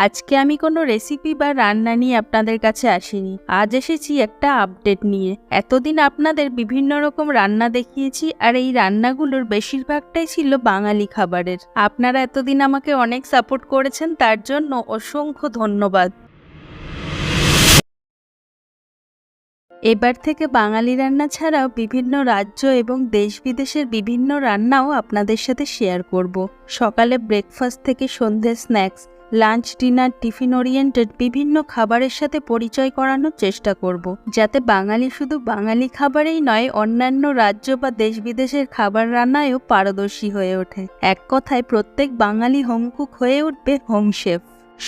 আজকে আমি কোনো রেসিপি বা রান্না নিয়ে আপনাদের কাছে আসিনি। আজ এসেছি একটা আপডেট নিয়ে। এতদিন আপনাদের বিভিন্ন রকম রান্না দেখিয়েছি আর এই রান্নাগুলোর বেশিরভাগটাই ছিল বাঙালি খাবারের। আপনারা এতদিন আমাকে অনেক সাপোর্ট করেছেন, তার জন্য অসংখ্য ধন্যবাদ। এবার থেকে বাঙালি রান্না ছাড়াও বিভিন্ন রাজ্য এবং দেশ বিদেশের বিভিন্ন রান্নাও আপনাদের সাথে শেয়ার করব। সকালে ব্রেকফাস্ট থেকে সন্ধ্যে snacks lunch, dinner, tiffin oriented বিভিন্ন খাবারের সাথে পরিচয় করানোর চেষ্টা করব। যাতে বাঙালি শুধু বাঙালি খাবারেই নয়, অন্যান্য রাজ্য বা দেশ বিদেশের খাবার রান্নায়ও পারদর্শী হয়ে ওঠে। এক কথায়, প্রত্যেক বাঙালি হোমকুক হয়ে উঠবে হোম শেফ।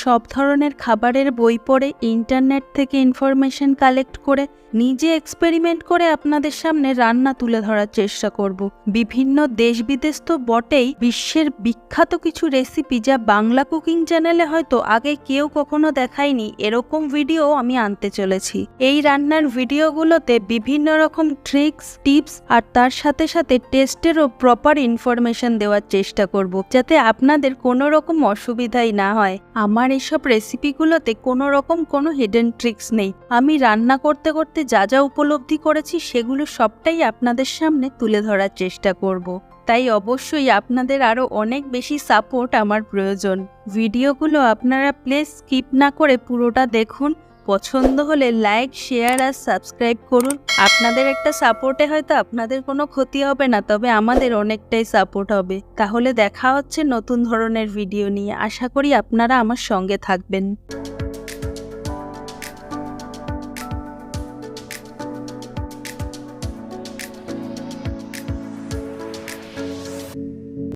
সব ধরনের খাবারের বই পড়ে ইন্টারনেট থেকে ইনফরমেশন কালেক্ট করে নিজে এক্সপেরিমেন্ট করে আপনাদের সামনে রান্না তুলে ধরার চেষ্টা করব। বিভিন্ন দেশ বিদেশ তো বটেই বিশ্বের বিখ্যাত কিছু রেসিপি যা বাংলা কুকিং চ্যানেলে হয়তো আগে কেউ কখনো দেখায়নি, এরকম ভিডিও আমি আনতে চলেছি। এই রান্নার ভিডিওগুলোতে বিভিন্ন রকম ট্রিক্স টিপস আর তার সাথে সাথে টেস্টেরও প্রপার ইনফরমেশন দেওয়ার চেষ্টা করব, যাতে আপনাদের কোনো রকম অসুবিধাই না হয়। আমার এসব রেসিপিগুলোতে কোনো রকম কোনো হিডেন ট্রিক্স নেই। আমি রান্না করতে করতে যা যা উপলব্ধি করেছি সেগুলো সবটাই আপনাদের সামনে তুলে ধরার চেষ্টা করব। তাই অবশ্যই আপনাদের আরও অনেক বেশি সাপোর্ট আমার প্রয়োজন। ভিডিওগুলো আপনারা প্লিজ স্কিপ না করে পুরোটা দেখুন। পছন্দ হলে লাইক শেয়ার আর সাবস্ক্রাইব করুন। আপনাদের একটা সাপোর্টে হয়তো আপনাদের কোনো ক্ষতি হবে না, তবে আমাদের অনেকটাই সাপোর্ট হবে। তাহলে দেখা হচ্ছে নতুন ধরনের ভিডিও নিয়ে। আশা করি আপনারা আমার সঙ্গে থাকবেন।